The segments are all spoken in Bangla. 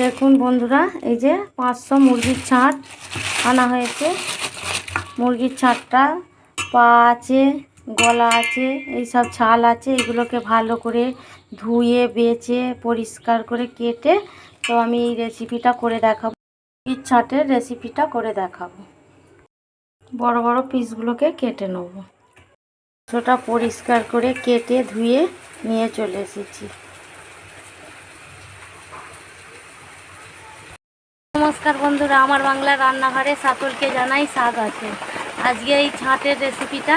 দেখুন বন্ধুরা, এই যে পাঁচশো মুরগির ছাঁট আনা হয়েছে। মুরগির ছাঁটটা পা আছে, গলা আছে এই সব ছাল আছে, এগুলোকে ভালো করে ধুয়ে বেছে পরিষ্কার করে কেটে তো আমি এই রেসিপিটা করে দেখাবো। মুরগির ছাঁটের রেসিপিটা করে দেখাবো। বড় বড় পিসগুলোকে কেটে নেব। মাংসটা পরিষ্কার করে কেটে ধুয়ে নিয়ে চলে এসেছি। নমস্কার বন্ধুরা, আমার বাংলার রান্নাঘরে সকলকে জানাই আছে আজকে এই ছাঁটের রেসিপিটা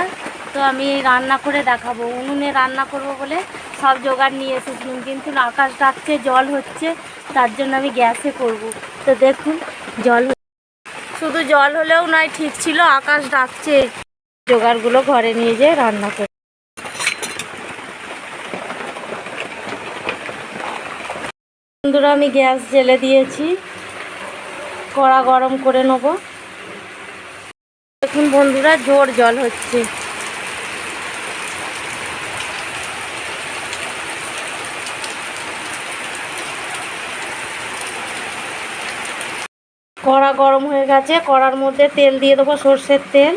তো আমি রান্না করে দেখাবো। উনুনে রান্না করব বলে সব জোগাড় নিয়ে এসেছিলাম কিন্তু আকাশ ডাকছে, জল হচ্ছে, তার জন্য আমি গ্যাসে করব। তো দেখুন, জল শুধু জল হলেও নয়, ঠিক ছিল, আকাশ ডাকছে। জোগাড়গুলো ঘরে নিয়ে যেয়ে রান্না করে বন্ধুরা, আমি গ্যাস জেলে দিয়েছি। কড়া গরম করে নেব। দেখুন বন্ধুরা, জোর জল হচ্ছে। কড়া গরম হয়ে গেছে, কড়ার মধ্যে তেল দিয়ে দেবো সর্ষের তেল।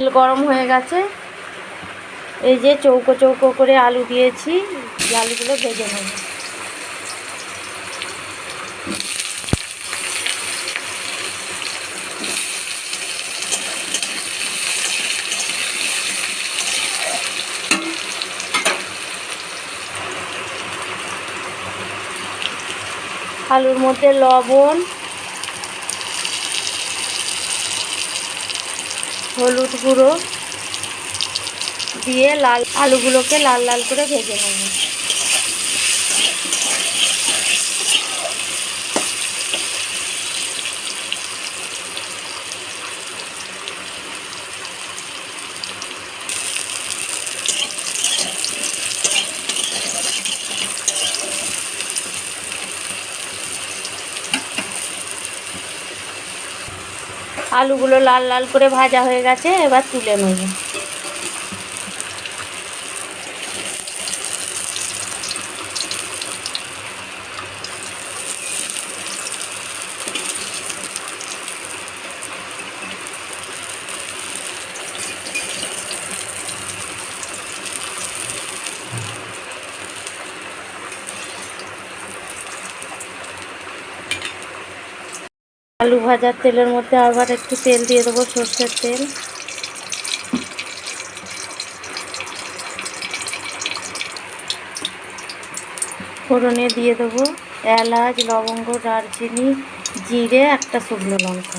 তেল গরম হয়ে গেছে। এই যে চৌকো চৌকো করে আলু দিয়েছি আলুগুলো ভেজে নেব। আলুর মধ্যে লবণ হলুদ গুঁড়ো দিয়ে লাল আলুগুলোকে লাল লাল করে ভেজে নেব। আলুগুলো লাল লাল করে ভাজা হয়ে গেছে এবার তুলে নেব। আলু ভাজার তেলের মধ্যে আবার একটু তেল দিয়ে দেবো সর্ষের তেল। ফোড়নে দিয়ে দেবো এলাচ, লবঙ্গ, দারচিনি, জিরে, একটা শুকনো লঙ্কা।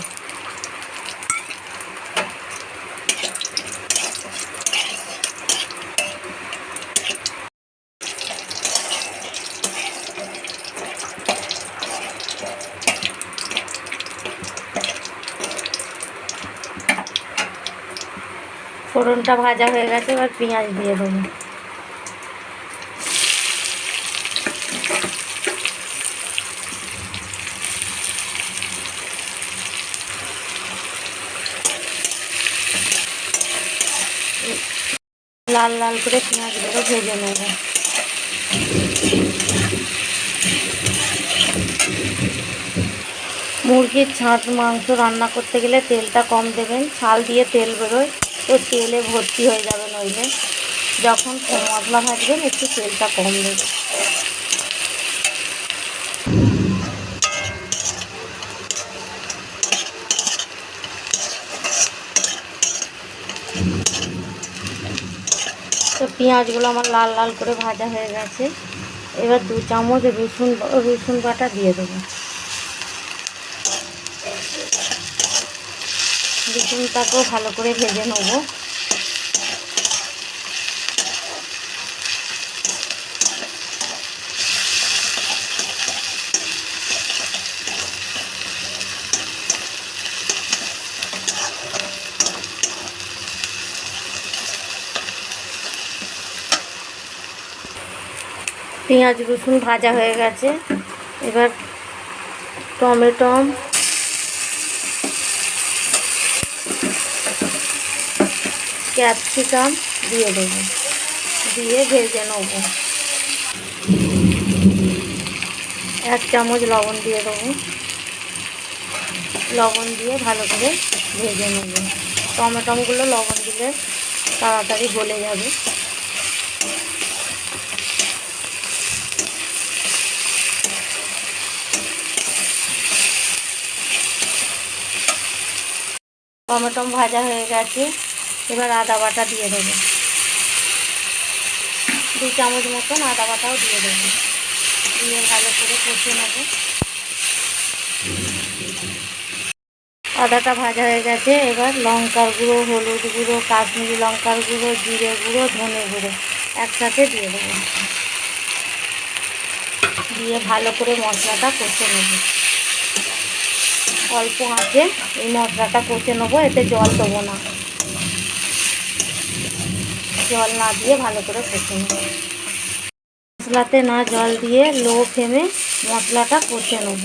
ফোড়নটা ভাজা হয়ে গেছে, এবার পেঁয়াজ দিয়ে দেবো। লাল লাল করে পেঁয়াজগুলো ভেজে নেব। মুরগির ছাঁট মাংস রান্না করতে গেলে তেলটা কম দেবেন, ছাল দিয়ে তেল বেরোয়। তো তেলে ভর্তি হয়ে যাবে নইলে। যখন মশলা ভাজবেন, একটু তেলটা কম দেবে তো পেঁয়াজগুলো আমার লাল লাল করে ভাজা হয়ে গেছে। এবার দু চামচ রসুন রসুন বাটা দিয়ে দেবো। রসুনটাকেও ভালো করে ভেজে নেব। পেঁয়াজ রসুন ভাজা হয়ে গেছে। এবার টমেটম ক্যাপসিকাম দিয়ে দেবো। দিয়ে ভেজে নেব। এক চামচ লবণ দিয়ে দেবো। লবণ দিয়ে ভালো করে ভেজে নেব। টমেটমগুলো লবণ দিলে তাড়াতাড়ি গলে যাবে। টমেটম ভাজা হয়ে গেছে। এবার আদা বাটা দিয়ে দেবো। দু চামচ মতন আদা বাটাও দিয়ে দেবো। দিয়ে ভালো করে কষে নেব। আদাটা ভাজা হয়ে গেছে। এবার লঙ্কার গুঁড়ো, হলুদ গুঁড়ো, কাশ্মীরি লঙ্কার গুঁড়ো, জিরে গুঁড়ো, ধনে গুঁড়ো একসাথে দিয়ে দেবো। দিয়ে ভালো করে মশলাটা কষে নেব। অল্প আঁচে এই মশলাটা কষে নেব, এতে জল দেবো না। জল না দিয়ে ভালো করে কষে নেব। মশলাতে না জল দিয়ে লো ফ্লেমে মশলাটা কষে নেব।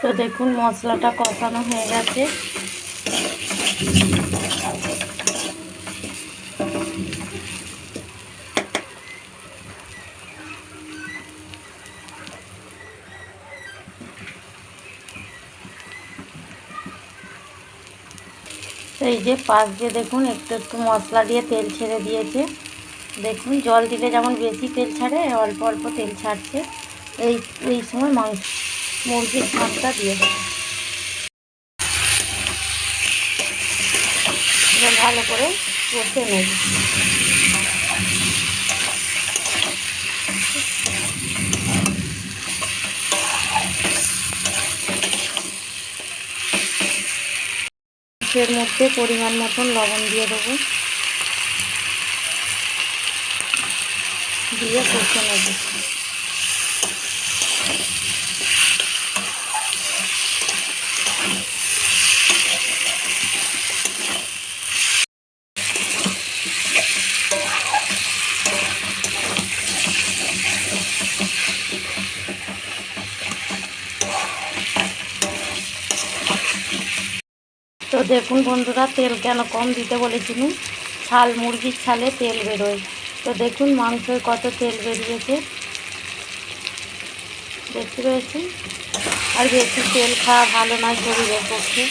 তো দেখুন মশলাটা কষানো হয়ে গেছে। এই যে পাশ দিয়ে দেখুন, একটু একটু মশলা দিয়ে তেল ছেড়ে দিয়েছে। দেখুন, জল দিলে যেমন বেশি তেল ছাড়ে, অল্প অল্প তেল ছাড়ছে। এই এই সময় মাংস, মুরগির ঝাঁকটা দিয়ে দেবো। ভালো করে কষে নেব। এর মধ্যে পরিমাণ মতন লবণ দিয়ে দেবো। দিয়ে কষে নেব। দেখুন বন্ধুরা, তেল কেন কম দিতে বলেছিলাম ছাল মুরগির ছালে তেল বেরোয়। তো দেখুন মাংসয় কত তেল বেরিয়েছে। দেখতে পেয়েছেন আর বেশি তেল খাওয়া ভালো নয় শরীরের পক্ষে।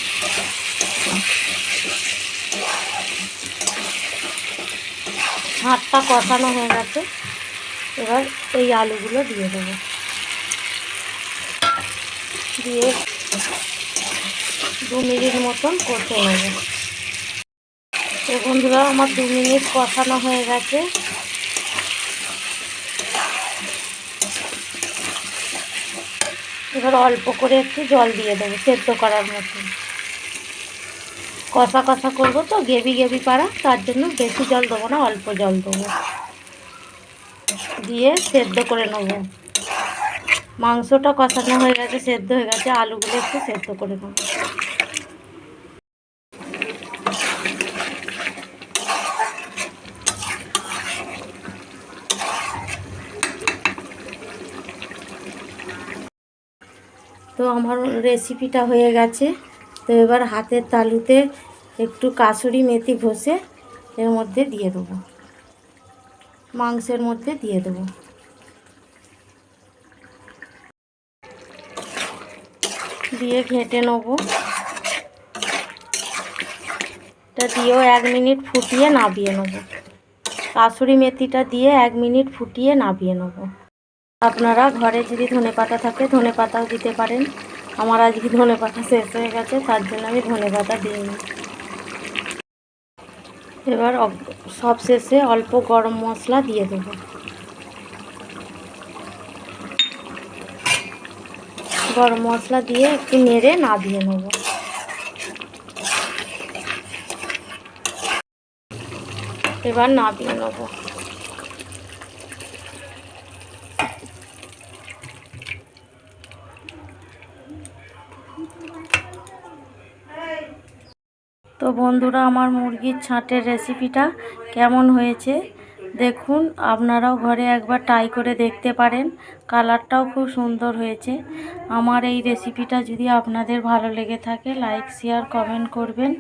হাতটা কষানো হয়ে গেছে। এবার এই আলুগুলো দিয়ে দেবো। দিয়ে দু মিনিট মতন কষে নেব। তো বন্ধুরা, আমার দু মিনিট কষানো হয়ে গেছে। এবার অল্প করে একটু জল দিয়ে দেবো, সেদ্ধ করার মতন কষা কষা করব তো গেবি গেবি পাড়া, তার জন্য বেশি জল দেবো না, অল্প জল দেবো। দিয়ে সেদ্ধ করে নেব। মাংসটা কষানো হয়ে গেছে, সেদ্ধ হয়ে গেছে, আলুগুলো একটু সেদ্ধ করে নেব। তো আমার রেসিপিটা হয়ে গেছে। তো এবার হাতের তালুতে একটু কাসুরি মেথি ঘষে এর মধ্যে দিয়ে দেবো। মাংসের মধ্যে দিয়ে দেবো। দিয়ে ঘেঁটে নেব। এটা দিয়েও এক মিনিট ফুটিয়ে নাবিয়ে নেব। কাসুরি মেথিটা দিয়ে এক মিনিট ফুটিয়ে নাবিয়ে নেব। আপনারা ঘরে যদি ধনে পাতা থাকে, ধনে পাতাও দিতে পারেন। আমার আজকে ধনে পাতা শেষ হয়ে গেছে, তার জন্য আমি ধনে পাতা দিইনি। এবার সব শেষে অল্প গরম মশলা দিয়ে দেব। গরম মশলা দিয়ে একটু নেড়ে না দিয়ে নেব। এবার না দিয়ে নেব। তো বন্ধুরা, আমার মুরগির ছাঁটের রেসিপিটা কেমন হয়েছে দেখুন। আপনারাও ঘরে একবার ট্রাই করে দেখতে পারেন। কালারটাও খুব সুন্দর হয়েছে। আমার এই রেসিপিটা যদি আপনাদের ভালো লেগে থাকে লাইক শেয়ার কমেন্ট করবেন।